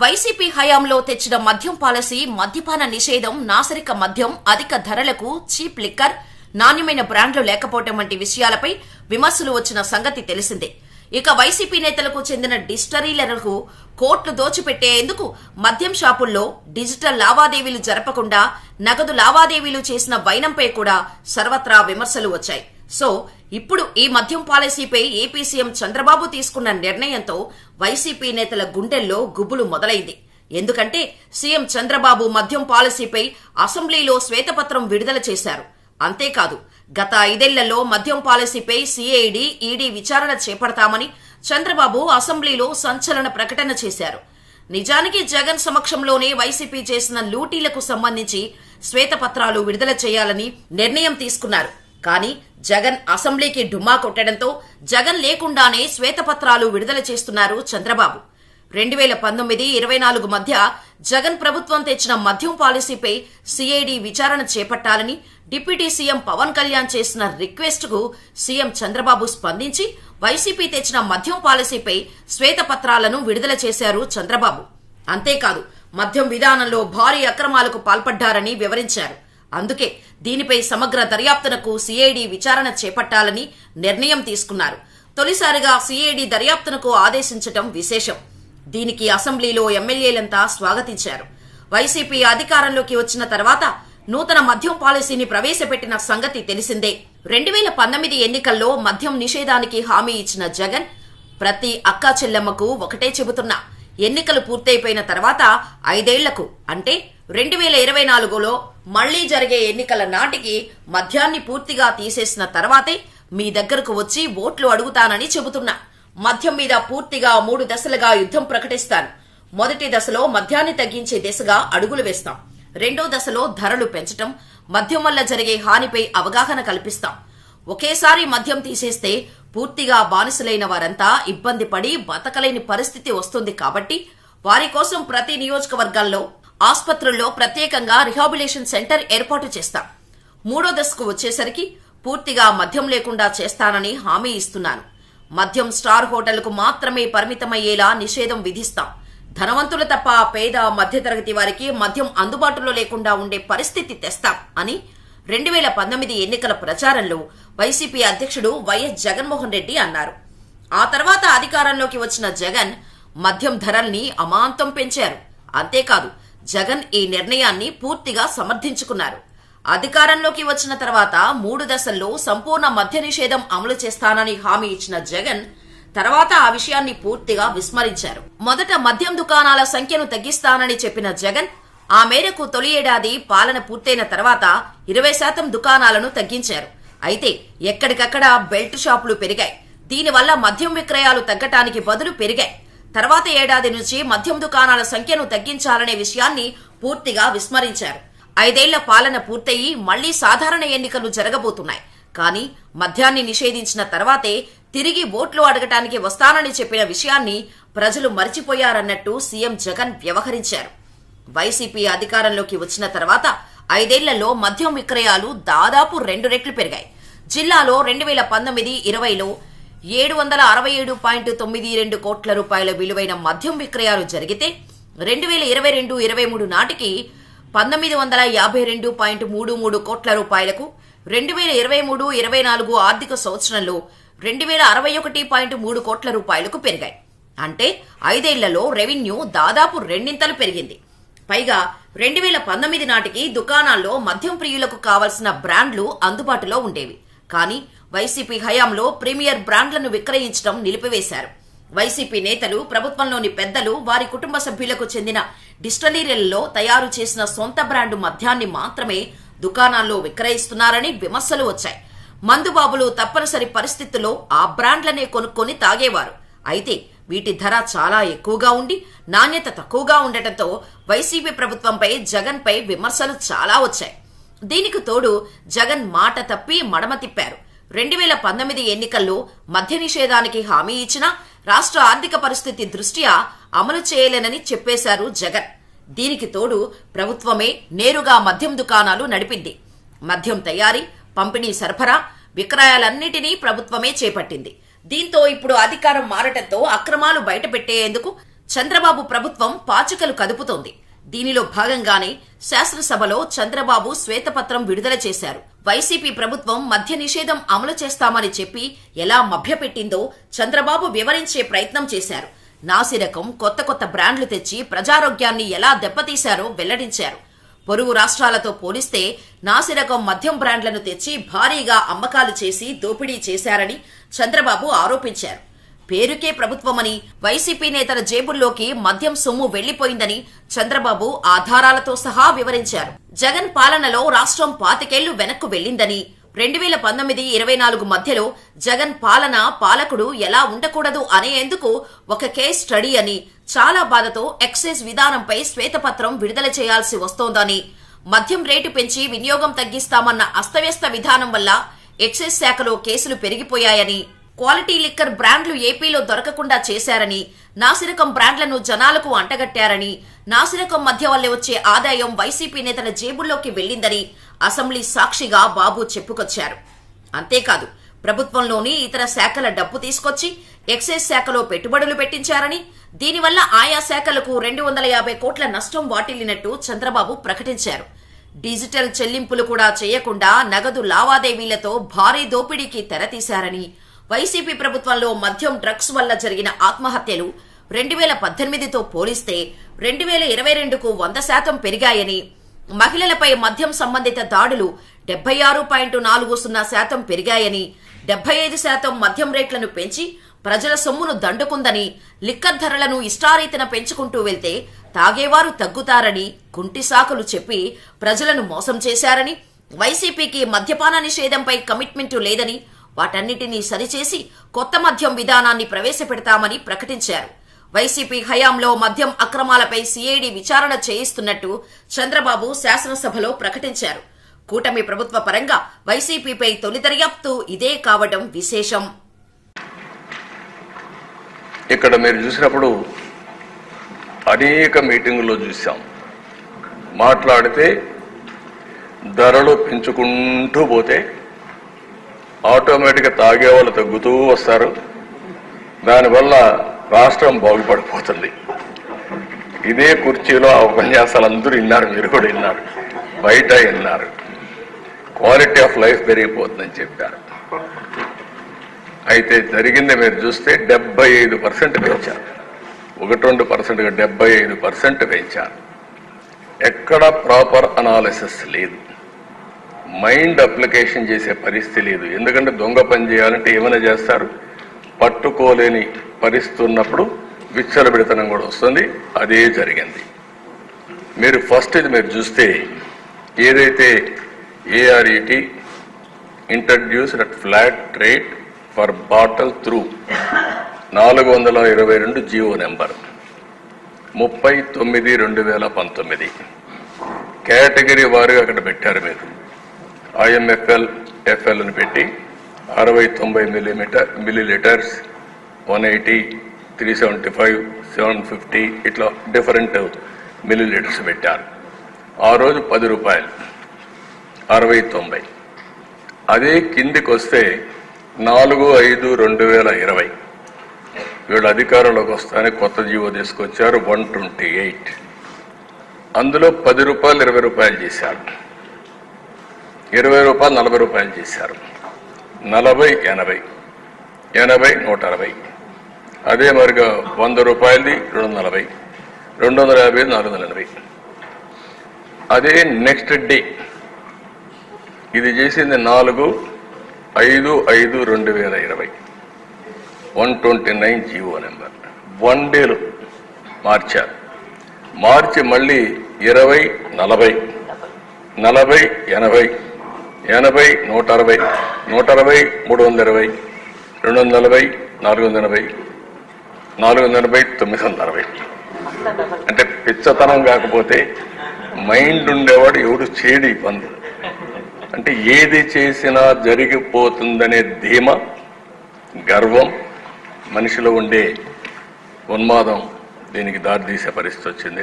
YCP హయాంలో తెచ్చిన మద్యం పాలసీ మద్యపాన నిషేధం నాసరిక మద్యం అధిక ధరలకు చీప్ లిక్కర్ నాణ్యమైన బ్రాండ్లు లేకపోవటం వంటి విషయాలపై విమర్శలు వచ్చిన సంగతి తెలిసిందే. ఇక వైసీపీ నేతలకు చెందిన డిస్టరీలకు కోట్లు దోచిపెట్టేందుకు మద్యం షాపుల్లో డిజిటల్ లావాదేవీలు జరపకుండా నగదు లావాదేవీలు చేసిన వైనంపై కూడా సర్వత్రా విమర్శలు వచ్చాయి. సో ఇప్పుడు ఈ మద్యం పాలసీపై ఏపీ సీఎం చంద్రబాబు తీసుకున్న నిర్ణయంతో వైసీపీ నేతల గుండెల్లో గుబులు మొదలైంది. ఎందుకంటే సీఎం చంద్రబాబు మద్యం పాలసీపై అసెంబ్లీలో శ్వేతపత్రం విడుదల చేశారు. అంతేకాదు గత ఐదేళ్ళలో మద్యం పాలసీపై సీఐడి ఈడీ విచారణ చేపడతామని చంద్రబాబు అసెంబ్లీలో సంచలన ప్రకటన చేశారు. నిజానికి జగన్ సమక్షంలోనే వైసీపీ చేసిన లూటీలకు సంబంధించి శ్వేతపత్రాలు విడుదల చేయాలని నిర్ణయం తీసుకున్నారు. కానీ జగన్ అసెంబ్లీకి డుమ్మా కొట్టడంతో జగన్ లేకుండానే శ్వేతపత్రాలు విడుదల చేస్తున్నారు చంద్రబాబు. రెండు వేల పంతొమ్మిది ఇరవై నాలుగు మధ్య జగన్ ప్రభుత్వం తెచ్చిన మద్యం పాలసీపై సిఐడి విచారణ చేపట్టాలని డిప్యూటీ సీఎం పవన్ కళ్యాణ్ చేసిన రిక్వెస్ట్కు సీఎం చంద్రబాబు స్పందించి వైసీపీ తెచ్చిన మద్యం పాలసీపై శ్వేతపత్రాలను విడుదల చేశారు చంద్రబాబు. అంతేకాదు మద్యం విధానంలో భారీ అక్రమాలకు పాల్పడ్డారని వివరించారు. అందుకే దీనిపై సమగ్ర దర్యాప్తునకు సిఐడి విచారణ చేపట్టాలని నిర్ణయం తీసుకున్నారు. తొలిసారిగా సిఐడి దర్యాప్తునకు ఆదేశించటం విశేషం. దీనికి అసెంబ్లీలో ఎమ్మెల్యేలంతా స్వాగతించారు. వైసీపీ అధికారంలోకి వచ్చిన తర్వాత నూతన మద్యం పాలసీని ప్రవేశపెట్టిన సంగతి తెలిసిందే. రెండు వేల పంతొమ్మిది ఎన్నికల్లో మద్యం నిషేధానికి హామీ ఇచ్చిన జగన్ ప్రతి అక్కా చెల్లెమ్మకు ఒకటే చెబుతున్నా. ఎన్నికలు పూర్తయిపోయిన తర్వాత ఐదేళ్ళకు అంటే రెండు వేల ఇరవై నాలుగులో మళ్ళీ జరిగే ఎన్నికల నాటికి మద్యాన్ని పూర్తిగా తీసేసిన తర్వాతే మీ దగ్గరకు వచ్చి ఓట్లు అడుగుతానని చెబుతున్నా. మద్యం మీద పూర్తిగా మూడు దశలుగా యుద్ధం ప్రకటిస్తాను. మొదటి దశలో మద్యాన్ని తగ్గించే దిశగా అడుగులు వేస్తాం. రెండో దశలో ధరలు పెంచటం మద్యం వల్ల జరిగే హానిపై అవగాహన కల్పిస్తాం. ఒకేసారి మద్యం తీసేస్తే పూర్తిగా బానిసలైన వారంతా ఇబ్బంది పడి బతకలేని పరిస్థితి వస్తుంది కాబట్టి వారి కోసం ప్రతి నియోజకవర్గాల్లో ఆసుపత్రుల్లో ప్రత్యేకంగా రిహాబిలేషన్ సెంటర్ ఏర్పాటు చేస్తాం. మూడో దశకు వచ్చేసరికి పూర్తిగా మద్యం లేకుండా చేస్తానని హామీ ఇస్తున్నాను. మద్యం స్టార్ హోటల్కు మాత్రమే పరిమితమయ్యేలా నిషేధం విధిస్తాం. ధనవంతులు తప్ప పేద మధ్యతరగతి వారికి మద్యం అందుబాటులో లేకుండా ఉండే పరిస్థితి తెస్తాం అని రెండు వేల పంతొమ్మిది ఎన్నికల ప్రచారంలో వైసీపీ అధ్యక్షుడు వైఎస్ జగన్మోహన్ రెడ్డి అన్నారు. ఆ తర్వాత అధికారంలోకి వచ్చిన జగన్ మద్యం ధరల్ని అమాంతం పెంచారు. అంతేకాదు జగన్ ఈ నిర్ణయాన్ని పూర్తిగా సమర్థించుకున్నారు. అధికారంలోకి వచ్చిన తర్వాత మూడు దశల్లో సంపూర్ణ మద్య నిషేధం అమలు చేస్తానని హామీ ఇచ్చిన జగన్ తర్వాత ఆ విషయాన్ని పూర్తిగా విస్మరించారు. మొదట మద్యం దుకాణాల సంఖ్యను తగ్గిస్తానని చెప్పిన జగన్ ఆ మేరకు తొలి ఏడాది పాలన పూర్తయిన తర్వాత ఇరవై శాతం దుకాణాలను తగ్గించారు. అయితే ఎక్కడికక్కడ బెల్ట్ షాపులు పెరిగాయి. దీనివల్ల మద్యం విక్రయాలు తగ్గటానికి బదులు పెరిగాయి. తర్వాత ఏడాది నుంచి మద్యం దుకాణాల సంఖ్యను తగ్గించాలనే విషయాన్ని పూర్తిగా విస్మరించారు. ఐదేళ్ళ పాలన పూర్తయి మళ్ళీ సాధారణ ఎన్నికలు జరగబోతున్నాయి. కానీ మద్యాన్ని నిషేధించిన తర్వాతే తిరిగి ఓట్లు అడగటానికి వస్తానని చెప్పిన విషయాన్ని ప్రజలు మర్చిపోయారన్నట్టు సీఎం జగన్ వ్యవహరించారు. వైసీపీ అధికారంలోకి వచ్చిన తర్వాత ఐదేళ్ళలో మద్యం విక్రయాలు దాదాపు రెండు రెట్లు పెరిగాయి. జిల్లాలో రెండు వేల పంతొమ్మిది ఇరవైలో ఏడు వందల అరవై ఏడు పాయింట్ తొమ్మిది రెండు కోట్ల రూపాయల విలువైన మద్యం విక్రయాలు జరిగితే రెండు వేల ఇరవై రెండు ఇరవై మూడు నాటికి పంతొమ్మిది వందల యాభై రెండు పాయింట్ మూడు మూడు కోట్ల రూపాయలకు రెండు వేల ఇరవై మూడు ఇరవై నాలుగు ఆర్థిక సంవత్సరంలో రెండు వేల అరవై ఒకటి పాయింట్ మూడు కోట్ల రూపాయలకు పెరిగాయి. అంటే ఐదేళ్ళలో రెవెన్యూ దాదాపు రెండింతలు పెరిగింది. పైగా రెండు వేల పంతొమ్మిది నాటికి దుకాణాల్లో మద్యం ప్రియులకు కావలసిన బ్రాండ్లు అందుబాటులో ఉండేవి. కానీ వైసీపీ హయాంలో ప్రీమియర్ బ్రాండ్లను విక్రయించడం నిలిపివేశారు. వైసీపీ నేతలు ప్రభుత్వంలోని పెద్దలు వారి కుటుంబ సభ్యులకు చెందిన డిస్టలీరీలలో తయారు చేసిన సొంత బ్రాండు మద్యాన్ని మాత్రమే దుకాణాల్లో విక్రయిస్తున్నారని విమర్శలు వచ్చాయి. మందుబాబులు తప్పనిసరి పరిస్థితుల్లో ఆ బ్రాండ్లనే కొనుక్కొని తాగేవారు. అయితే వీటి ధర చాలా ఎక్కువగా ఉండి నాణ్యత తక్కువగా ఉండటంతో వైసీపీ ప్రభుత్వంపై జగన్పై విమర్శలు చాలా వచ్చాయి. దీనికి తోడు జగన్ మాట తప్పి మడమ తిప్పారు. రెండు వేల పంతొమ్మిది ఎన్నికల్లో మద్య నిషేధానికి హామీ ఇచ్చినా రాష్ట్ర ఆర్థిక పరిస్థితి దృష్ట్యా అమలు చేయలేనని చెప్పేశారు జగన్. దీనికి తోడు ప్రభుత్వమే నేరుగా మద్యం దుకాణాలు నడిపింది. మద్యం తయారీ పంపిణీ సరఫరా విక్రయాలన్నిటినీ ప్రభుత్వమే చేపట్టింది. దీంతో ఇప్పుడు అధికారం మారటంతో అక్రమాలు బయటపెట్టేందుకు చంద్రబాబు ప్రభుత్వం పాచికలు కదుపుతోంది. దీనిలో భాగంగానే శాసనసభలో చంద్రబాబు శ్వేతపత్రం విడుదల చేశారు. వైసీపీ ప్రభుత్వం మద్య నిషేధం అమలు చేస్తామని చెప్పి ఎలా మభ్యపెట్టిందో చంద్రబాబు వివరించే ప్రయత్నం చేశారు. నాసిరకం కొత్త కొత్త బ్రాండ్లు తెచ్చి ప్రజారోగ్యాన్ని ఎలా దెబ్బతీశారో వెల్లడించారు. పొరుగు రాష్ట్రాలతో పోలిస్తే నాసిరకం మద్యం బ్రాండ్లను తెచ్చి భారీగా అమ్మకాలు చేసి దోపిడీ చేశారని చంద్రబాబు ఆరోపించారు. పేరుకే ప్రభుత్వమని వైసీపీ నేతల జేబుల్లోకి మద్యం సొమ్ము వెళ్ళిపోయిందని చంద్రబాబు ఆధారాలతో సహా వివరించారు. జగన్ పాలనలో రాష్ట్రం పాతికేళ్ళు వెనక్కు వెళ్ళిందని రెండు వేల పంతొమ్మిది ఇరవై నాలుగు మధ్యలో జగన్ పాలన పాలకుడు ఎలా ఉండకూడదు అనేందుకు ఒక కేస్ స్టడీ అని చాలా బాధతో ఎక్సైజ్ విధానంపై శ్వేతపత్రం విడుదల చేయాల్సి వస్తోందని మద్యం రేటు పెంచి వినియోగం తగ్గిస్తామన్న అస్తవ్యస్త విధానం వల్ల ఎక్సైజ్ శాఖలో కేసులు పెరిగిపోయాయని క్వాలిటీ లిక్కర్ బ్రాండ్లు ఏపీలో దొరకకుండా చేశారని నాసిరకం బ్రాండ్లను జనాలకు అంటగట్టారని నాసిరకం మధ్య వల్లే వచ్చే ఆదాయం వైసీపీ నేతల జేబుల్లోకి వెళ్ళిందని అసెంబ్లీ సాక్షిగా బాబు చెప్పుకొచ్చారు. అంతేకాదు ప్రభుత్వంలోని ఇతర శాఖల డబ్బు తీసుకొచ్చి ఎక్సైజ్ శాఖలో పెట్టుబడులు పెట్టించారని దీనివల్ల ఆయా శాఖలకు రెండు వందల యాభై కోట్ల నష్టం వాటిల్లినట్టు చంద్రబాబు ప్రకటించారు. డిజిటల్ చెల్లింపులు కూడా చేయకుండా నగదు లావాదేవీలతో భారీ దోపిడీకి తెరతీశారని వైసీపీ ప్రభుత్వంలో మద్యం డ్రగ్స్ వల్ల జరిగిన ఆత్మహత్యలు రెండు వేల పద్దెనిమిదితో పోలిస్తే రెండు వేల ఇరవై రెండుకు వంద శాతం పెరిగాయని మహిళలపై మద్యం సంబంధిత దాడులు డెబ్బై ఆరు పాయింట్ నాలుగు సున్నా శాతం పెరిగాయని డెబ్బై ఐదు శాతం మద్యం రేట్లను పెంచి ప్రజల సొమ్మును దండుకుందని లిక్కర్ ధరలను ఇష్టారీతన పెంచుకుంటూ వెళ్తే తాగేవారు తగ్గుతారని కుంటి సాకులు చెప్పి ప్రజలను మోసం చేశారని వైసీపీకి మద్యపాన నిషేధంపై కమిట్మెంటు లేదని వాటన్నిటినీ సరిచేసి కొత్త మద్యం విధానాన్ని ప్రవేశపెడతామని ప్రకటించారు. వైసీపీ హయాంలో మద్యం అక్రమాలపై సిఐడి విచారణ చేయిస్తున్నట్టు చంద్రబాబు శాసనసభలో ప్రకటించారు. కూటమి ప్రభుత్వ పరంగా వైసీపీపై తొలి దర్యాప్తు ఇదే కావడం విశేషం. ఇక్కడ మీరు చూసినప్పుడు అనేక మీటింగుల్లో చూసాం మాట్లాడితే ధరలు పెంచుకుంటూ పోతే ఆటోమేటిక్గా తాగే వాళ్ళు తగ్గుతూ వస్తారు. దానివల్ల రాష్ట్రం బాగుపడిపోతుంది. ఇదే కుర్చీలో ఆ ఉపన్యాసాలు అందరూ విన్నారు మీరు కూడా విన్నారు. బయట విన్నారు. క్వాలిటీ ఆఫ్ లైఫ్ పెరిగిపోతుందని చెప్పారు. అయితే జరిగింది మీరు చూస్తే డెబ్బై ఐదు పర్సెంట్ పెంచారు. ఒకటి రెండు పర్సెంట్గా డెబ్బై ఐదు పర్సెంట్ పెంచారు. ఎక్కడ ప్రాపర్ అనాలిసిస్ లేదు. మైండ్ అప్లికేషన్ చేసే పరిస్థితి లేదు. ఎందుకంటే దొంగ పని చేయాలంటే ఏమైనా చేస్తారు? పట్టుకోలేని పరిస్థితి ఉన్నప్పుడు విచ్చలబిడతనం కూడా వస్తుంది. అదే జరిగింది. మీరు ఫస్ట్ ఇది మీరు చూస్తే ఏదైతే ARET introduced at flat rate for bottle through నాలుగు వందల ఇరవై రెండు జియో నెంబర్ ముప్పై తొమ్మిది రెండు వేల పంతొమ్మిది. కేటగిరీ వారు అక్కడ పెట్టారు మీరు. ఐఎంఎఫ్ఎల్ ఎఫ్ఎల్ని పెట్టి అరవై తొంభై millimeter milliliters one eighty three seventy five seven fifty ఇట్లా డిఫరెంట్ మిల్లీలీటర్స్ పెట్టారు. ఆ రోజు పది రూపాయలు. అరవై తొంభై. అదే కిందికి వస్తే నాలుగు ఐదు రెండు వేల ఇరవై. వీళ్ళు అధికారంలోకి వస్తానే కొత్త జీవో తీసుకొచ్చారు వన్ ట్వంటీ ఎయిట్. అందులో పది రూపాయలు ఇరవై రూపాయలు చేశారు. ఇరవై రూపాయలు నలభై రూపాయలు చేశారు. నలభై ఎనభై. ఎనభై నూట అరవై. అదే మరిగా వంద రూపాయలది రెండు వందల నలభై రెండు వందల యాభై నాలుగు వందల ఎనభై అదే నెక్స్ట్ డే. ఇది చేసింది నాలుగు ఐదు ఐదు రెండు వేల ఇరవై. One twenty nine GO number. One డేలో మార్చారు మార్చి మళ్ళీ ఇరవై నలభై. నలభై ఎనభై. ఎనభై నూట అరవై నూట అరవై మూడు వందల ఇరవై రెండు వందల నలభై నాలుగు వందల ఎనభై నాలుగు వందల ఎనభై తొమ్మిది వందల అరవై అంటే పిచ్చతనం కాకపోతే మైండ్ ఉండేవాడు ఎవడు చేయడు ఈ పనులు అంటే ఏది చేసినా జరిగిపోతుందనే ధీమ గర్వం మనిషిలో ఉండే ఉన్మాదం దీనికి దారితీసే పరిస్థితి వచ్చింది.